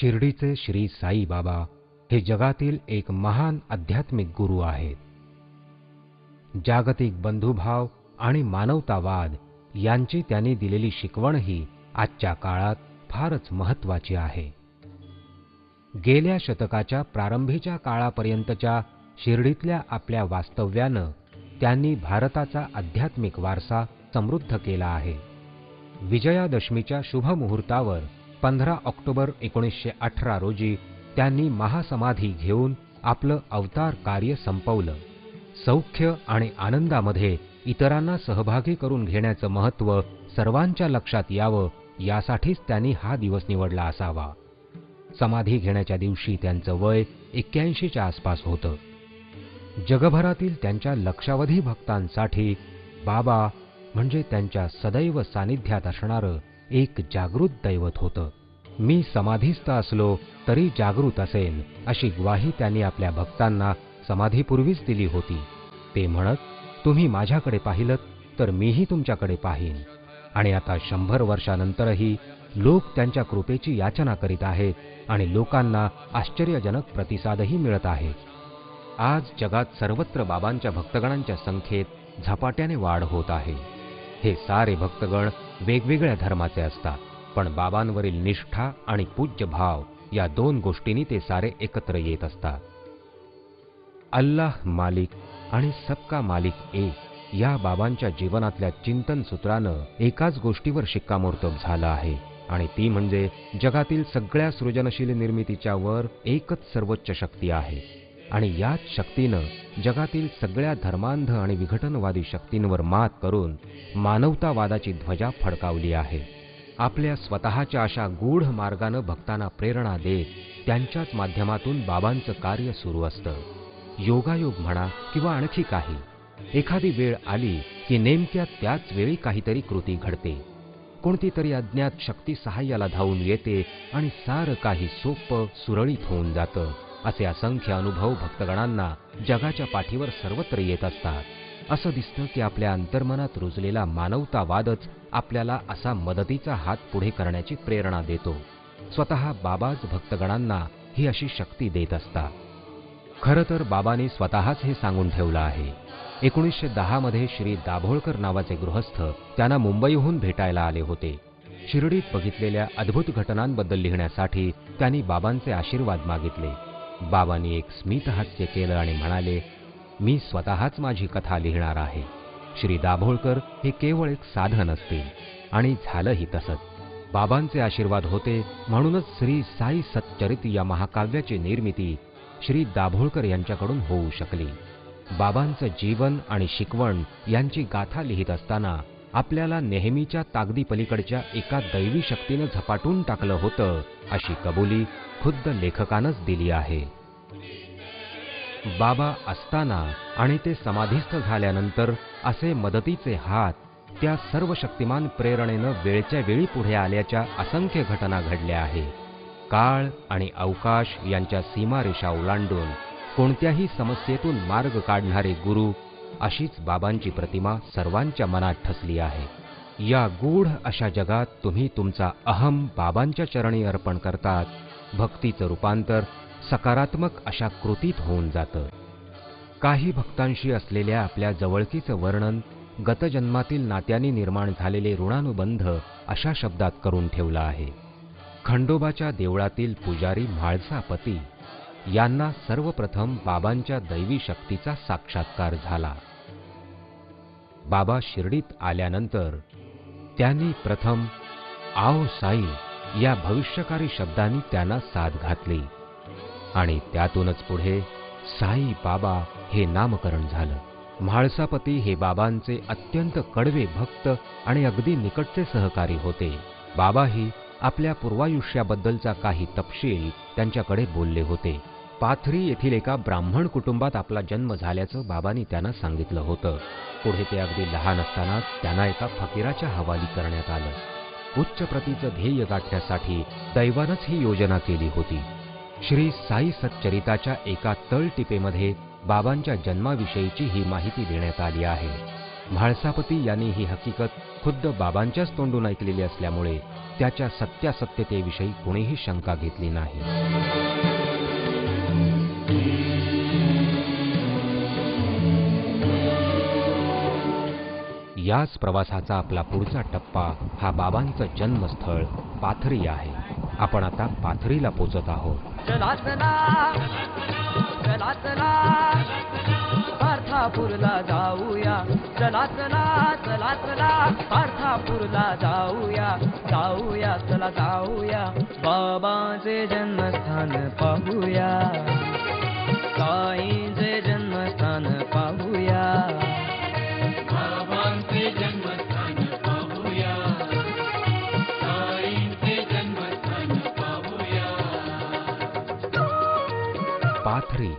शिर्डीचे श्री साई बाबा हे जगातील एक महान आध्यात्मिक गुरु आहेत. जागतिक बंधुभाव आणि मानवतावाद यांची त्यांनी दिलेली शिकवणही आजच्या काळात फारच महत्वाची आहे. गेल्या शतकाच्या प्रारंभीच्या काळापर्यंतच्या शिर्डीतल्या आपल्या वास्तव्यानं त्यांनी भारताचा आध्यात्मिक वारसा समृद्ध केला आहे. विजयादशमीच्या शुभमुहूर्तावर पंधरा ऑक्टोबर एकोणीसशे अठरा रोजी त्यांनी महासमाधी घेऊन आपलं अवतार कार्य संपवलं. सौख्य आणि आनंदामध्ये इतरांना सहभागी करून घेण्याचं महत्त्व सर्वांच्या लक्षात यावं यासाठीच त्यांनी हा दिवस निवडला असावा. समाधी घेण्याच्या दिवशी त्यांचं वय एक्क्याऐंशीच्या आसपास होतं. जगभरातील त्यांच्या लक्षावधी भक्तांसाठी बाबा म्हणजे त्यांच्या सदैव सानिध्यात असणारं एक जागृत दैवत होतं. मी समाधीस्थ असलो तरी जागृत असेन अशी ग्वाही त्यांनी आपल्या भक्तांना समाधीपूर्वीच दिली होती. ते म्हणत तुम्ही माझ्याकडे पाहिलं तर मीही तुमच्याकडे पाहीन. आणि आता शंभर वर्षानंतरही लोक त्यांच्या कृपेची याचना करीत आहेत आणि लोकांना आश्चर्यजनक प्रतिसादही मिळत आहे. आज जगात सर्वत्र बाबांच्या भक्तगणांच्या संख्येत झपाट्याने वाढ होत आहे. हे सारे भक्तगण वेगवेगळ्या धर्माचे असतात पण बाबांवरील निष्ठा आणि पूज्य भाव या दोन गोष्टींनी ते सारे एकत्र येत असतात. अल्लाह मालिक आणि सबका मालिक एक या बाबांच्या जीवनातल्या चिंतन सूत्रानं एकाच गोष्टीवर शिक्कामोर्तब झालं आहे आणि ती म्हणजे जगातील सगळ्या सृजनशील निर्मितीच्या वर एकच सर्वोच्च शक्ती आहे. आणि याच शक्तीनं जगातील सगळ्या धर्मांध आणि विघटनवादी शक्तींवर मात करून मानवतावादाची ध्वजा फडकावली आहे. आपल्या स्वतःच्या अशा गूढ मार्गानं भक्तांना प्रेरणा देत त्यांच्याच माध्यमातून बाबांचं कार्य सुरू असतं. योगायोग म्हणा किंवा आणखी काही. एखादी वेळ आली की नेमक्या त्याच वेळी काहीतरी कृती घडते. कोणती तरी अज्ञात शक्ती सहाय्याला धावून येते आणि सारं काही सोपं सुरळीत होऊन जातं. असे असंख्य अनुभव भक्तगणांना जगाच्या पाठीवर सर्वत्र येत असतात. असं दिसतं की आपल्या अंतर्मनात रुजलेला मानवतावादच आपल्याला असा मदतीचा हात पुढे करण्याची प्रेरणा देतो. स्वतः बाबाच भक्तगणांना ही अशी शक्ती देत असतात. खरं तर बाबांनी स्वतःच हे सांगून ठेवलं आहे. एकोणीसशे दहा मध्ये श्री दाभोळकर नावाचे गृहस्थ त्यांना मुंबईहून भेटायला आले होते. शिर्डीत बघितलेल्या अद्भुत घटनांबद्दल लिहिण्यासाठी त्यांनी बाबांचे आशीर्वाद मागितले. बाबांनी एक स्मितहास्य केलं आणि म्हणाले मी स्वतःच माझी कथा लिहिणार आहे. श्री दाभोळकर हे केवळ एक साधन असते आणि झालंही तसंच. बाबांचे आशीर्वाद होते म्हणूनच श्री साई सच्चरित या महाकाव्याची निर्मिती श्री दाभोळकर यांच्याकडून होऊ शकली. बाबांचं जीवन आणि शिकवण यांची गाथा लिहित असताना आपल्याला नेहमीच्या तागदी पलीकडच्या एका दैवी शक्तीनं झपाटून टाकलं होतं अशी कबुली खुद्द लेखकानंच दिली आहे. बाबा असताना आणि ते समाधीस्थ झाल्यानंतर असे मदतीचे हात त्या सर्व शक्तिमान प्रेरणेनं वेळच्या वेळी पुढे आल्याच्या असंख्य घटना घडल्या आहे. काळ आणि अवकाश यांच्या सीमारेषा ओलांडून कोणत्याही समस्येतून मार्ग काढणारे गुरु अशीच बाबांची प्रतिमा सर्वांच्या मनात ठसली आहे. या गूढ अशा जगात तुम्ही तुमचा अहम बाबांच्या चरणी अर्पण करतात. भक्तीचं रूपांतर सकारात्मक अशा कृतीत होऊन जातं. काही भक्तांशी असलेल्या आपल्या जवळकीचं वर्णन गतजन्मातील नात्यांनी निर्माण झालेले ऋणानुबंध अशा शब्दात करून ठेवलं आहे. खंडोबाच्या देवळातील पुजारी म्हाळसापती यांना सर्वप्रथम बाबांच्या दैवी शक्तीचा साक्षात्कार झाला. बाबा शिर्डीत आल्यानंतर त्यांनी प्रथम आओ साई या भविष्यकारी शब्दांनी त्यांना साथ घातली आणि त्यातूनच पुढे साई बाबा हे नामकरण झालं. म्हाळसापती हे बाबांचे अत्यंत कडवे भक्त आणि अगदी निकटचे सहकारी होते. बाबाही आपल्या पूर्वायुष्याबद्दलचा काही तपशील त्यांच्याकडे बोलले होते. पाथरी येथील एका ब्राह्मण कुटुंबात आपला जन्म झाल्याचं बाबांनी त्यांना सांगितलं होतं. पुढे ते अगदी लहान असताना त्यांना एका फकीराच्या हवाली करण्यात आलं. उच्च प्रतीचं ध्येय गाठण्यासाठी दैवानच ही योजना केली होती. श्री साई सच्चरिताच्या एका तळटिपेमध्ये बाबांच्या जन्माविषयीची ही माहिती देण्यात आली आहे. म्हाळसापती यांनी ही हकीकत खुद्द बाबांच्याच तोंडून ऐकलेली असल्यामुळे त्याच्या सत्यासत्यतेविषयी कोणीही शंका घेतली नाही. याच प्रवासाचा आपला पुढचा टप्पा हा बाबांचं जन्मस्थळ पाथरी आहे. आपण आता पाथरीला पोचत आहोत. पार्थापूरला जाऊया. चला चला चला चला पार्थापूरला जाऊया. जाऊया चला जाऊया. बाबाचे जन्मस्थान पाहूया. जन्मस्थान पाहूया. बाबांचे जन्मस्थान पाहूया. साईंचे जन्मस्थान पाहूया. पाथरी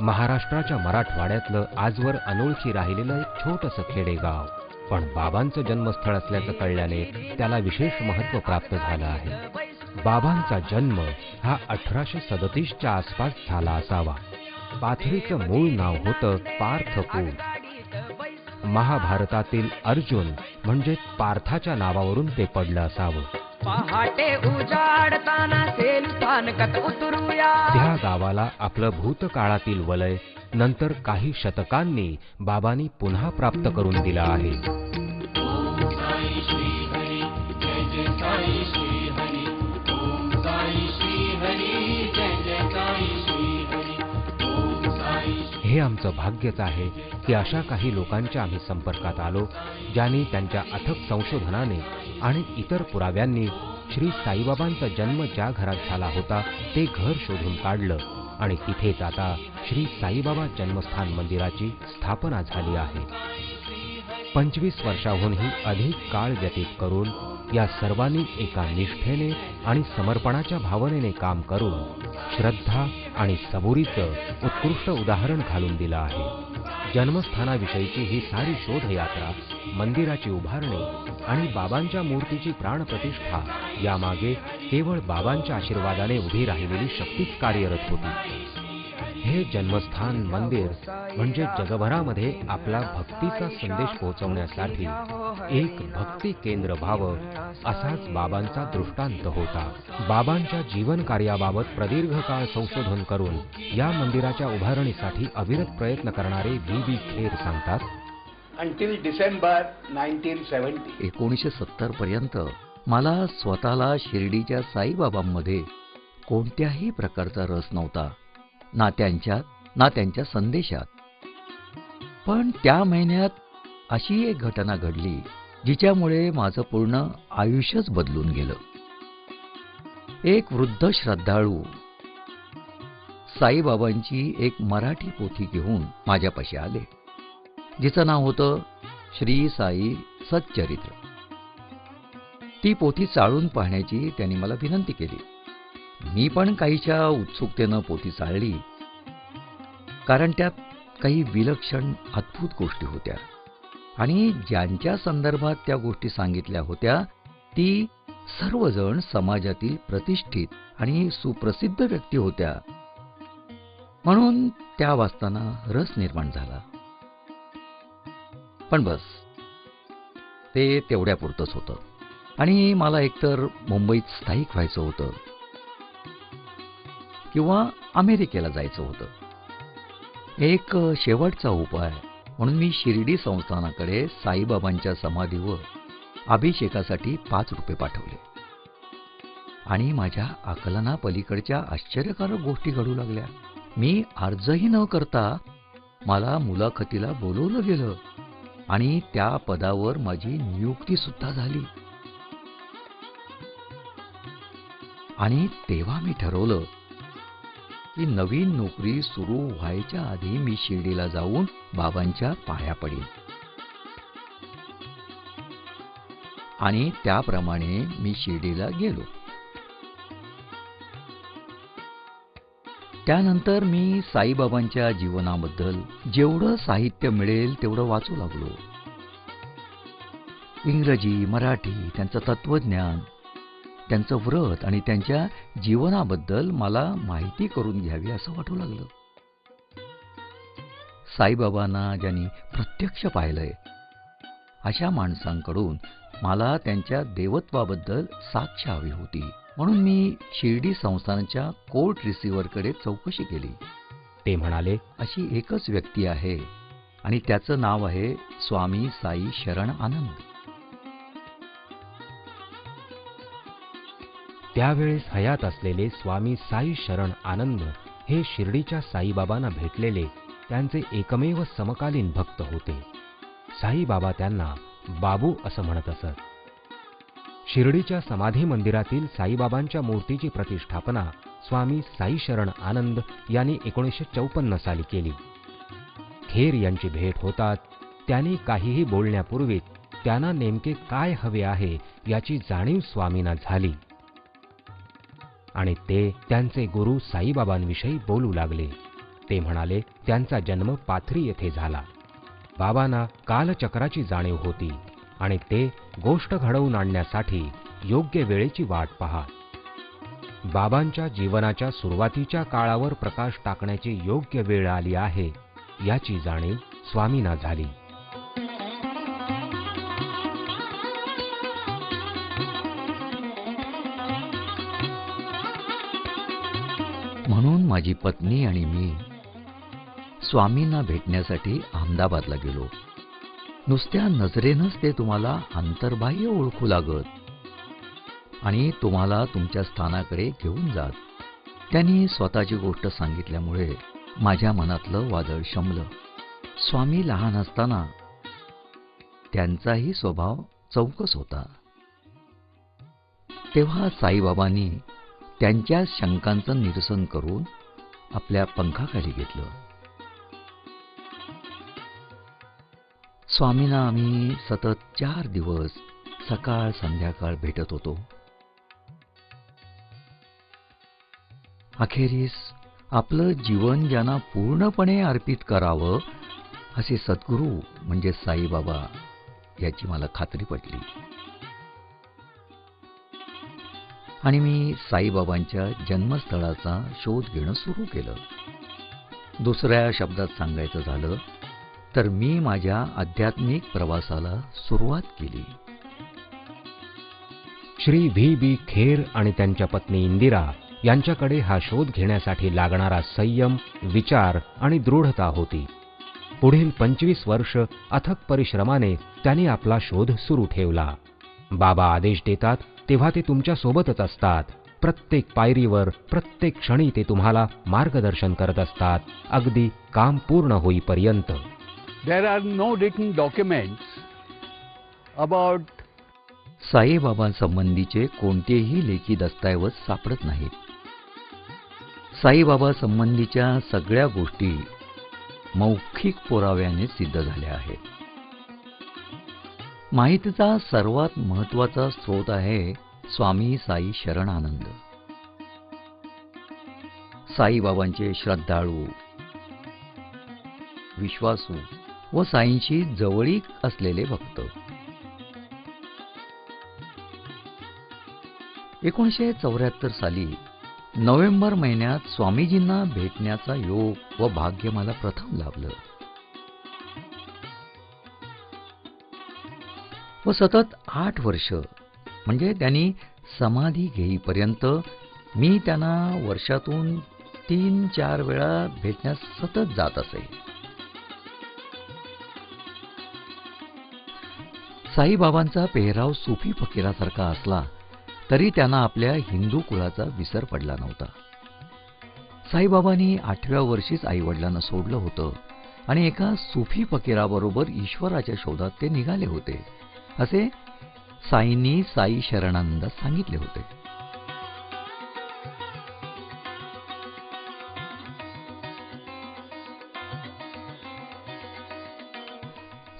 महाराष्ट्राच्या मराठवाड्यातलं आजवर अनोळखी राहिलेलं एक छोटंसं खेडेगाव. पण बाबांचं जन्मस्थळ असल्याचं कळल्याने त्याला विशेष महत्त्व प्राप्त झालं आहे. बाबांचा जन्म हा अठराशे सदतीसच्या आसपास झाला असावा. पाथरीचं मूळ नाव होतं पार्थपूर महाभारतातील अर्जुन म्हणजे पार्थाच्या नावावरून ते पडलं असावं. पहाटे उजाडताना त्या गावाला आपलं भूतकाळातील वलय नंतर काही शतकांनी बाबांनी पुन्हा प्राप्त करून दिलं आहे. हे आमचं भाग्यच आहे की अशा काही लोकांच्या आम्ही संपर्कात आलो ज्यांनी त्यांच्या अथक संशोधनाने आणि इतर पुराव्यांनी श्री साईबाबांचा जन्म ज्या घरात झाला होता ते घर शोधून काढलं आणि तिथेच आता श्री साईबाबा जन्मस्थान मंदिराची स्थापना झाली आहे. पंचवीस वर्षाहूनही अधिक काळ व्यतीत करून या सर्वांनी एका निष्ठेने आणि समर्पणाच्या भावनेने काम करून श्रद्धा आणि सबुरीचं उत्कृष्ट उदाहरण घालून दिलं आहे. जन्मस्थानाविषयीची ही सारी शोधयात्रा मंदिराची उभारणी आणि बाबांच्या मूर्तीची प्राणप्रतिष्ठा यामागे केवळ बाबांच्या आशीर्वादाने उभी राहिलेली शक्तीच कार्यरत होती. हे जन्मस्थान मंदिर म्हणजे जगभरामध्ये आपला भक्तीचा संदेश पोहोचवण्यासाठी एक भक्ती केंद्र व्हावं असाच बाबांचा दृष्टांत होता बाबांच्या जीवन कार्याबाबत प्रदीर्घ काळ संशोधन करून या मंदिराच्या उभारणीसाठी अविरत प्रयत्न करणारे व्ही बी खेर सांगतात until December 1970. एकोणीसशे सत्तर पर्यंत मला स्वतःला शिर्डीच्या साईबाबांमध्ये कोणत्याही प्रकारचा रस नव्हता ना त्यांच्यात ना त्यांच्या संदेशात. पण त्या महिन्यात अशी एक घटना घडली जिच्यामुळे माझं पूर्ण आयुष्यच बदलून गेलं. एक वृद्ध श्रद्धाळू साईबाबांची एक मराठी पोथी घेऊन माझ्यापाशी आले. जिचं नाव होतं श्री साई सच्चरित्र. ती पोथी चाळून पाहण्याची त्यांनी मला विनंती केली. मी पण काहीच्या उत्सुकतेनं पोथी चाळली. कारण त्यात काही विलक्षण अद्भुत गोष्टी होत्या. आणि ज्यांच्या संदर्भात त्या गोष्टी सांगितल्या होत्या ती सर्वजण समाजातील प्रतिष्ठित आणि सुप्रसिद्ध व्यक्ती होत्या. म्हणून त्या वाचताना रस निर्माण झाला. पण बस ते तेवढ्यापुरतंच होतं. आणि मला एकतर मुंबईत स्थायिक व्हायचं होतं. किंवा अमेरिकेला जायचं होतं. एक शेवटचा उपाय म्हणून मी शिर्डी संस्थानाकडे साईबाबांच्या समाधीवर अभिषेकासाठी पाच रुपये पाठवले. आणि माझ्या आकलनापलीकडच्या आश्चर्यकारक गोष्टी घडू लागल्या. मी अर्जही न करता मला मुलाखतीला बोलवलं गेलं आणि त्या पदावर माझी नियुक्ती सुद्धा झाली. आणि तेव्हा मी ठरवलं की नवीन नोकरी सुरू व्हायच्या आधी मी शिर्डीला जाऊन बाबांच्या पाया पडेन. आणि त्याप्रमाणे मी शिर्डीला गेलो. त्यानंतर मी साईबाबांच्या जीवनाबद्दल जेवढं साहित्य मिळेल तेवढं वाचू लागलो. इंग्रजी मराठी त्यांचं तत्वज्ञान त्यांचं व्रत आणि त्यांच्या जीवनाबद्दल मला माहिती करून घ्यावी असं वाटू लागलं. साईबाबांना ज्यांनी प्रत्यक्ष पाहिलंय अशा माणसांकडून मला त्यांच्या देवत्वाबद्दल साक्ष हवी होती. म्हणून मी शिर्डी संस्थानाच्या कोर्ट रिसिव्हरकडे चौकशी केली. ते म्हणाले अशी एकच व्यक्ती आहे आणि त्याचं नाव आहे स्वामी साई शरण आनंद. त्यावेळेस हयात असलेले स्वामी साई शरण आनंद हे शिर्डीच्या साईबाबांना भेटलेले त्यांचे एकमेव समकालीन भक्त होते. साईबाबा त्यांना बाबू असं म्हणत असत. शिर्डीच्या समाधी मंदिरातील साईबाबांच्या मूर्तीची प्रतिष्ठापना स्वामी साई शरण आनंद यांनी एकोणीसशे चौपन्न साली केली. खेर यांची भेट होतात त्यांनी काहीही बोलण्यापूर्वीच त्यांना नेमके काय हवे आहे याची जाणीव स्वामींना झाली. आणि ते त्यांचे गुरु साईबाबांविषयी बोलू लागले. ते म्हणाले त्यांचा जन्म पाथरी येथे झाला. बाबांना कालचक्राची जाणीव होती आणि ते गोष्ट घडवून आणण्यासाठी योग्य वेळेची वाट पहा. बाबांच्या जीवनाच्या सुरुवातीच्या काळावर प्रकाश टाकण्याची योग्य वेळ आली आहे याची जाणीव स्वामींना झाली. माझी पत्नी आणि मी स्वामींना भेटण्यासाठी अहमदाबादला गेलो. नुसत्या नजरेनंच ते तुम्हाला आंतरबाह्य ओळखू लागत आणि तुम्हाला तुमच्या स्थानाकडे घेऊन जात. त्यांनी स्वतःची गोष्ट सांगितल्यामुळे माझ्या मनातलं वादळ शमलं. स्वामी लहान असताना त्यांचाही स्वभाव चौकस होता. तेव्हा साईबाबांनी त्यांच्या शंकांचं निरसन करून आपल्या पंखाखाली घेतलं. स्वामींना आम्ही सतत चार दिवस सकाळ संध्याकाळ भेटत होतो. अखेरीस आपलं जीवन ज्यांना पूर्णपणे अर्पित करावं असे सद्गुरू म्हणजे साईबाबा याची मला खात्री पटली. आणि मी साईबाबांच्या जन्मस्थळाचा शोध घेणं सुरू केलं. दुसऱ्या शब्दात सांगायचं झालं तर मी माझ्या आध्यात्मिक प्रवासाला सुरुवात केली. श्री व्ही. बी. खेर आणि त्यांच्या पत्नी इंदिरा यांच्याकडे हा शोध घेण्यासाठी लागणारा संयम विचार आणि दृढता होती. पुढील पंचवीस वर्ष अथक परिश्रमाने त्यांनी आपला शोध सुरू ठेवला. बाबा आदेश देतात तेव्हा ते तुमच्या सोबतच असतात. प्रत्येक पायरीवर प्रत्येक क्षणी ते तुम्हाला मार्गदर्शन करत असतात. अगदी काम पूर्ण होईपर्यंत. There are no written documents about साईबाबांसंबंधीचे कोणतेही लेखी दस्तऐवज सापडत नाहीत. साईबाबा संबंधीच्या सगळ्या गोष्टी मौखिक पुराव्याने सिद्ध झाल्या आहेत. माहितीचा सर्वात महत्त्वाचा स्रोत आहे स्वामी साई शरण आनंद साईबाबांचे श्रद्धाळू विश्वासू व साईंशी जवळीक असलेले भक्त. एकोणीसशे चौऱ्याहत्तर साली नोव्हेंबर महिन्यात स्वामीजींना भेटण्याचा योग व भाग्य मला प्रथम लाभलं. व सतत आठ वर्ष. म्हणजे त्यांनी समाधी घेईपर्यंत मी त्यांना वर्षातून तीन चार वेळा भेटण्यास सतत जात असे. साईबाबांचा पेहराव सुफी फकीरासारखा असला तरी त्यांना आपल्या हिंदू कुळाचा विसर पडला नव्हता. साईबाबांनी आठव्या वर्षीच आईवडिलांना सोडलं होतं आणि एका सुफी फकीराबरोबर ईश्वराच्या शोधात ते निघाले होते. असे साईनी साई शरणानंद सांगितले होते.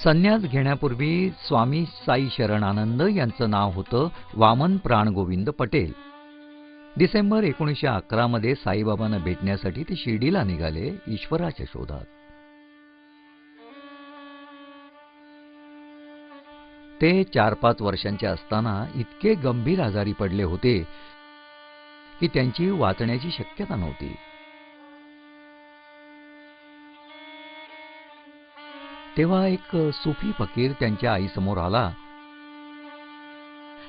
संन्यास घेण्यापूर्वी स्वामी साई शरणानंद यांचं नाव होतं वामन प्राणगोविंद पटेल. डिसेंबर एकोणीसशे अकरा मध्ये साईबाबांना भेटण्यासाठी ते शिर्डीला निघाले ईश्वराच्या शोधात. ते चार पाच वर्षांचे असताना इतके गंभीर आजारी पडले होते की त्यांची वाचण्याची शक्यता नव्हती. तेव्हा एक सुफी फकीर त्यांच्या आईसमोर आला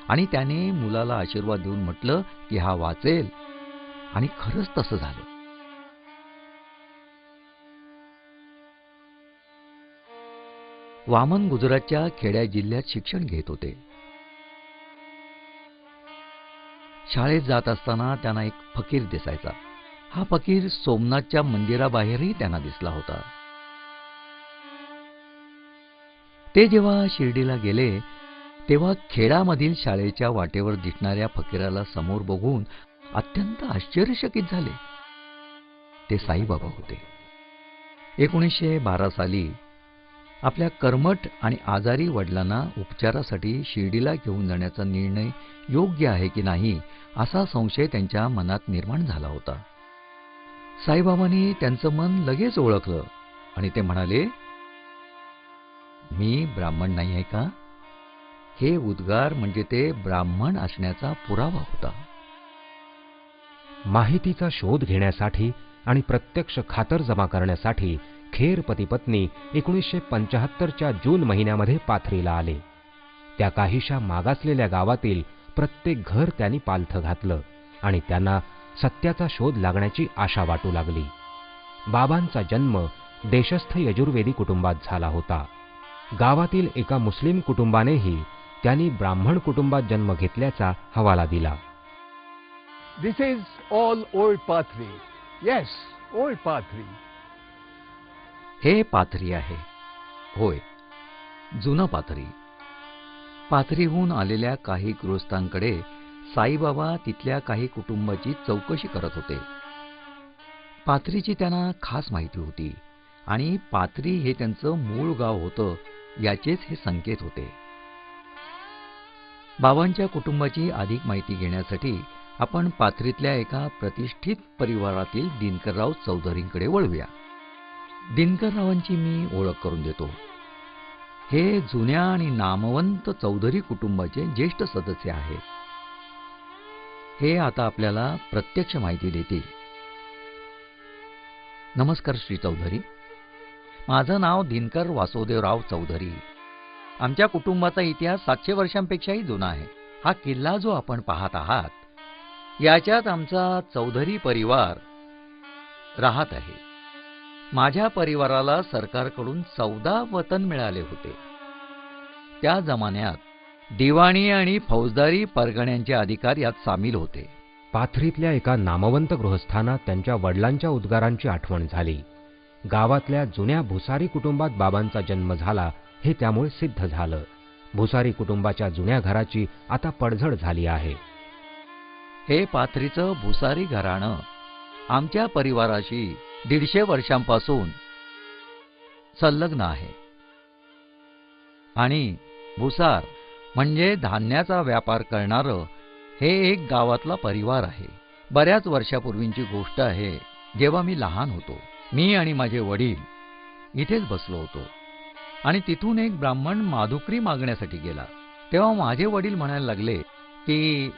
आणि त्याने मुलाला आशीर्वाद देऊन म्हटलं की हा वाचेल आणि खरंच तसं झालं. वामन गुजरातच्या खेड्या जिल्ह्यात शिक्षण घेत होते. शाळेत जात असताना त्यांना एक फकीर दिसायचा. हा फकीर सोमनाथच्या मंदिराबाहेरही त्यांना दिसला होता. ते जेव्हा शिर्डीला गेले तेव्हा खेडामधील शाळेच्या वाटेवर दिसणाऱ्या फकीराला समोर बघून अत्यंत आश्चर्यचकित झाले. ते साईबाबा होते. एकोणीसशे बारा साली आपल्या कर्मठ आणि आजारी वडिलांना उपचारासाठी शिर्डीला घेऊन जाण्याचा निर्णय योग्य आहे की नाही असा संशय त्यांच्या मनात निर्माण झाला होता. साईबाबांनी त्यांचं मन लगेच ओळखलं आणि ते म्हणाले मी ब्राह्मण नाही आहे का? हे उद्गार म्हणजे ते ब्राह्मण असण्याचा पुरावा होता. माहितीचा शोध घेण्यासाठी आणि प्रत्यक्ष खातर जमा करण्यासाठी खेर पतीपत्नी एकोणीसशे पंचाहत्तरच्या जून महिन्यामध्ये पाथरीला आले. त्या काहीशा मागासलेल्या गावातील प्रत्येक घर त्यांनी पालथं घातलं आणि त्यांना सत्याचा शोध लागण्याची आशा वाटू लागली. बाबांचा जन्म देशस्थ यजुर्वेदी कुटुंबात झाला होता. गावातील एका मुस्लिम कुटुंबानेही त्यांनी ब्राह्मण कुटुंबात जन्म घेतल्याचा हवाला दिला. This is all old Pathri yes old Pathri हे पाथरी आहे. होय जुना पाथरी. पाथरीहून आलेल्या काही गृहस्थांकडे साईबाबा तिथल्या काही कुटुंबाची चौकशी करत होते. पाथरीची त्यांना खास माहिती होती आणि पाथरी हे त्यांचं मूळ गाव होतं याचेच हे संकेत होते. बाबांच्या कुटुंबाची अधिक माहिती घेण्यासाठी आपण पाथरीतल्या एका प्रतिष्ठित परिवारातील दिनकरराव चौधरींकडे वळूया. दिनकररावांची मी ओळख करून देतो. हे जुन्या आणि नामवंत चौधरी कुटुंबाचे ज्येष्ठ सदस्य आहेत. हे आता आपल्याला प्रत्यक्ष माहिती देतील. नमस्कार श्री चौधरी. माझं नाव दिनकर वासुदेवराव चौधरी. आमच्या कुटुंबाचा इतिहास सातशे वर्षांपेक्षाही जुना आहे. हा किल्ला जो आपण पाहत आहात याच्यात आमचा चौधरी परिवार राहत आहे. माझ्या परिवाराला सरकारकडून चौदा वतन मिळाले होते. त्या जमान्यात दिवाणी आणि फौजदारी परगण्यांचे अधिकार यात सामील होते. पाथरीतल्या एका नामवंत गृहस्थांना त्यांच्या वडिलांच्या उद्गारांची आठवण झाली. गावातल्या जुन्या भुसारी कुटुंबात बाबांचा जन्म झाला हे त्यामुळे सिद्ध झालं. भुसारी कुटुंबाच्या जुन्या घराची आता पडझड झाली आहे. हे पाथरीचं भुसारी घराणं आमच्या परिवाराशी दीडशे वर्षांपासून संलग्न आहे. आणि भुसार म्हणजे धान्याचा व्यापार करणारं हे एक गावातला परिवार आहे. बऱ्याच वर्षापूर्वींची गोष्ट आहे जेव्हा मी लहान होतो मी आणि माझे वडील इथेच बसलो होतो. आणि तिथून एक ब्राह्मण माधुकरी मागण्यासाठी गेला. तेव्हा माझे वडील म्हणायला लागले की